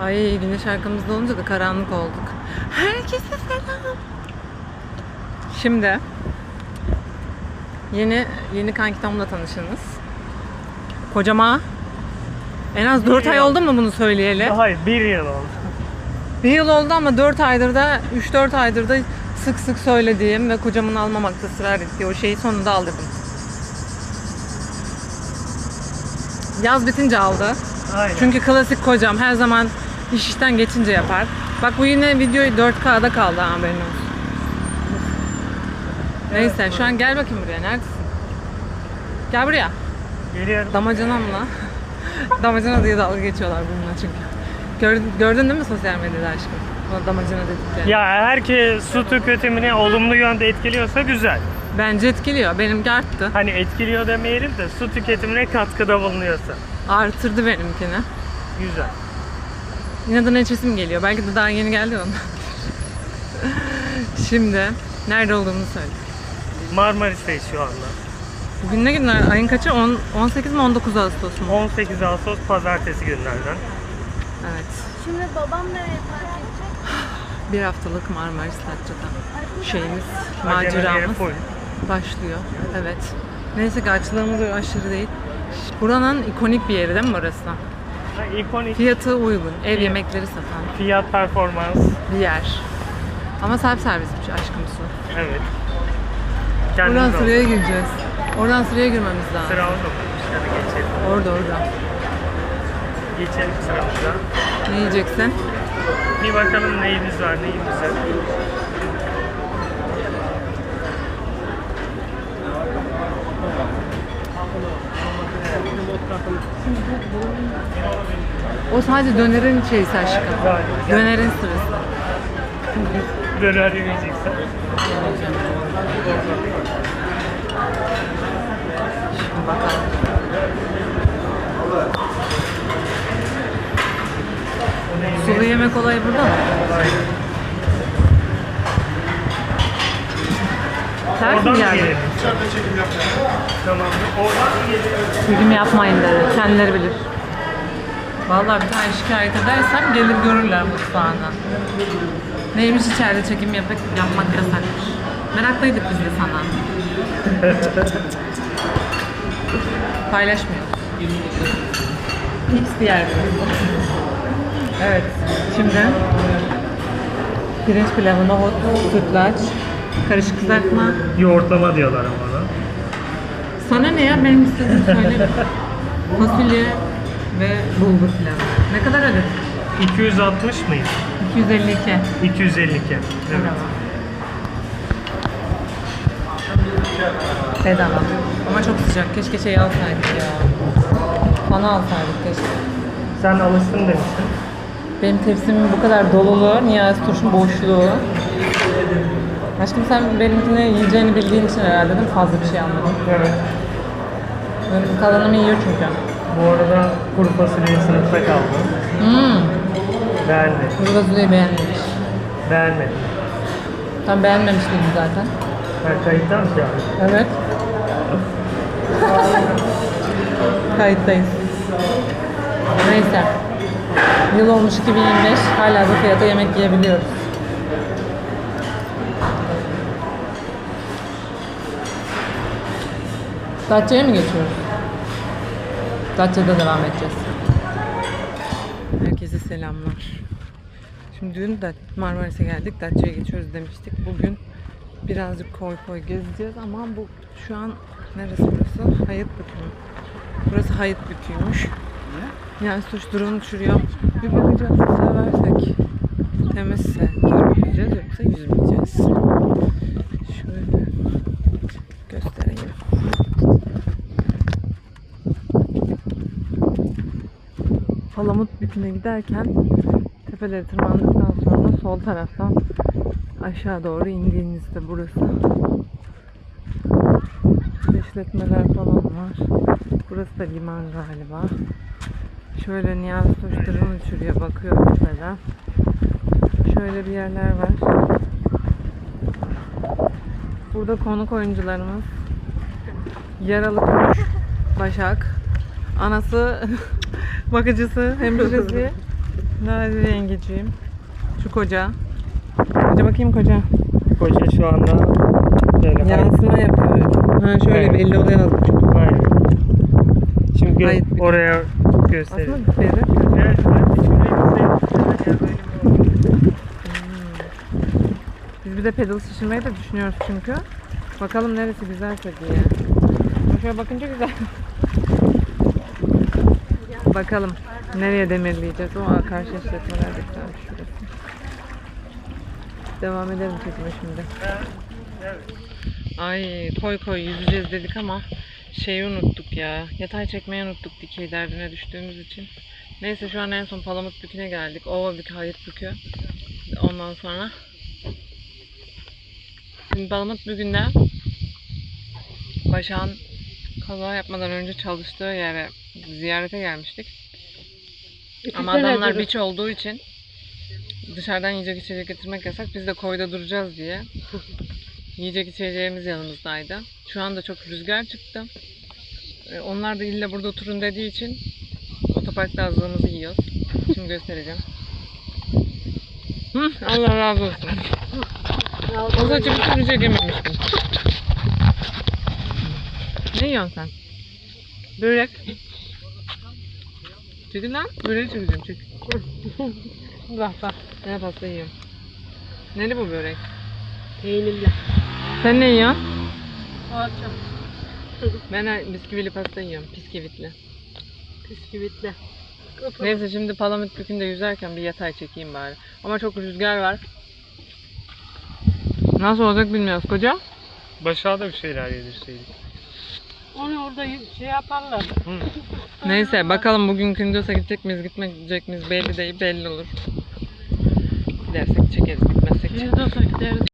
Ay güneş arkamızda olunca da karanlık olduk. Herkese selam. Şimdi yeni yeni kankitamla tanışınız. Kocama en az 4 ay oldu mu bunu söyleyeli? Hayır bir yıl oldu. Bir yıl oldu ama 4 aydır da 3-4 aydır da sık sık söylediğim ve kocamın almamakta ısrar ettiği o şeyi sonunda aldırdım. Yaz bitince aldı. Aynen. Çünkü klasik kocam her zaman iş işten geçince yapar. Bak bu yine videoyu 4K'da kaldı ha, haberin olsun. Neyse şu an gel bakayım buraya. Neredesin? Gel buraya. Geliyorum. Damacanamla. Damacana diye dalga geçiyorlar bununla çünkü. Gördün, gördün değil mi sosyal medyada aşkım? O damacana dedikleri. Ya herkes su tüketimini olumlu yönde etkiliyorsa güzel. Bence etkiliyor. Benimki arttı. Hani etkiliyor demeyelim de su tüketimine katkıda bulunuyorsa. Artırdı benimkini. Güzel. İnadına içesim geliyor. Belki de daha yeni geldi ondan. Şimdi nerede olduğumu söyle. Marmaris'teyiz şu anda. Bugün ne günler? Ayın kaçı? 10, 18 mi 19 Ağustos mu? 18 Ağustos pazartesi günlerden. Evet. Şimdi babam nereye park edecek? Bir haftalık Marmaris Datça'da şeyimiz, maceramız full. başlıyor. Evet. Neyse ki açlığımız aşırı değil. Buranın ikonik bir yeri değil mi burası? İkonik Fiyatı uygun. Ev yemekleri satan fiyat performans. bir yer. Ama self servismiş aşkım su. Evet. Kendimiz sıraya aldık. gireceğiz. Oradan sıraya girmemiz lazım. Sıra orada mı? Hadi geçelim. Orada orada. Geçelim sıramıza. Ne yiyeceksin? Bir bakalım neyimiz var neyimiz yok. O sadece dönerin şeysi aşkım. Dönerin sırası. Döner yemeyeceksen. Şimdi bakalım. Sulu yemek olayı burada mı? Ters mi mı geldi? gelelim? Tamam. Oradan yapmayın dedi. Kendileri bilir. Vallahi bir tane şikayet edersem gelir görürler mutfağına. Neymiş içeride çekim yapıp yapmak yasakmış. Meraklıydık biz de sana. Paylaşmıyoruz. Bir yer burası. Evet, şimdi pirinç pilavı, nohut, sütlaç, karışık kızartma. Yoğurtlama diyorlar ama ona. Sana ne ya? Benim istediğim söyle. Fasulye ve bulgur pilavı. Ne kadar ödedin? 260 mıydı? 252. 252. Evet. Bedava. Ama çok sıcak. Keşke şey alsaydık ya. Bana alsaydık keşke. Sen alıştın demiştin. Benim tepsimin bu kadar doluluğu, Niyazi Turş'un boşluğu. Aşkım sen benimkini yiyeceğini bildiğin için herhalde değil mi? Fazla bir şey almadın. Evet. Benim kalanımı yiyor çünkü. Bu arada kuru fasulyeyi sınıfta kaldı. Hmm. Beğendim. Kuru fasulyeyi beğenmemiş. Beğenmedim. Tam beğenmemiştim zaten. Ben kayıttan mı yani? Evet. Kayıttayız. Neyse. Yıl olmuş 2025. Hala bu fiyata yemek yiyebiliyoruz. Datça'ya mı geçiyoruz? Datça'da devam edeceğiz. Herkese selamlar. Şimdi dün de Marmaris'e geldik. Datça'ya geçiyoruz demiştik. Bugün birazcık koy koy gezeceğiz ama bu şu an neresi burası? Hayıt Bükü. Burası Hayıt Bükü'ymüş. Yani suç durum uçuruyor. Bir bakacağız seversek. Temizse girmeyeceğiz yoksa yüzmeyeceğiz. Şöyle göstereyim. Palamut Bükü'ne giderken tepeleri tırmandıktan sonra sol taraftan aşağı doğru indiğinizde burası. İşte işletmeler falan var. Burası da liman galiba. Şöyle Niyazi Toştur'un uçuruyor bakıyor tepeden. Şöyle bir yerler var. Burada konuk oyuncularımız Yaralı Kuş, Başak, anası bakıcısı, hemşiresi Hadi yengeciğim. Şu koca. Koca bakayım koca. Koca şu anda. Yansıma yapıyor. Ha şöyle Evet. belli oluyor azıcık. Aynen. Şimdi gö- Hayır, oraya göstereyim. Aslında bir beyaz. Evet, ben de şuraya göstereyim. Böyle bir oldu. Biz bir de pedal şişirmeyi de düşünüyoruz çünkü. Bakalım neresi güzelse diye. Şöyle bakınca güzel. Bakalım nereye demirleyeceğiz. O karşı işletmeler de güzelmiş şurası. Devam edelim çekime şimdi. Ay koy koy yüzeceğiz dedik ama şeyi unuttuk ya. Yatay çekmeyi unuttuk dikey derdine düştüğümüz için. Neyse şu an en son Palamut Bükü'ne geldik. Ova Bükü, Hayıt Bükü. Ondan sonra Şimdi Palamut Bükü'nde Başak'ın kaza yapmadan önce çalıştığı yere ziyarete gelmiştik. Ama adamlar biç olduğu için dışarıdan yiyecek içecek getirmek yasak. Biz de koyda duracağız diye. Yiyecek içeceğimiz yanımızdaydı. Şu anda çok rüzgar çıktı. Ee, Onlar da illa burada oturun dediği için otoparkta azlığımızı yiyoruz. Şimdi göstereceğim. Hı, Allah razı olsun. O saçı bir türlü çekememiştim. Ne yiyorsun sen? Börek. Çekin lan. Böreği çekeceğim çek. bak bak. Ne pasta yiyorum. Neli bu börek? Peynirli. Sen ne yiyorsun? Poğaça. Ben bisküvili pasta yiyorum. Bisküvitli. Bisküvitli. Neyse şimdi Palamut Bükü'nde yüzerken bir yatay çekeyim bari. Ama çok rüzgar var. Nasıl olacak bilmiyoruz koca. Başa da bir şeyler yedirseydik. Onu orada şey yaparlar. Neyse bakalım bugün Kındos'a gidecek miyiz gitmeyecek miyiz belli değil belli olur. Gidersek çekeriz gitmezsek çekeriz. De gideriz.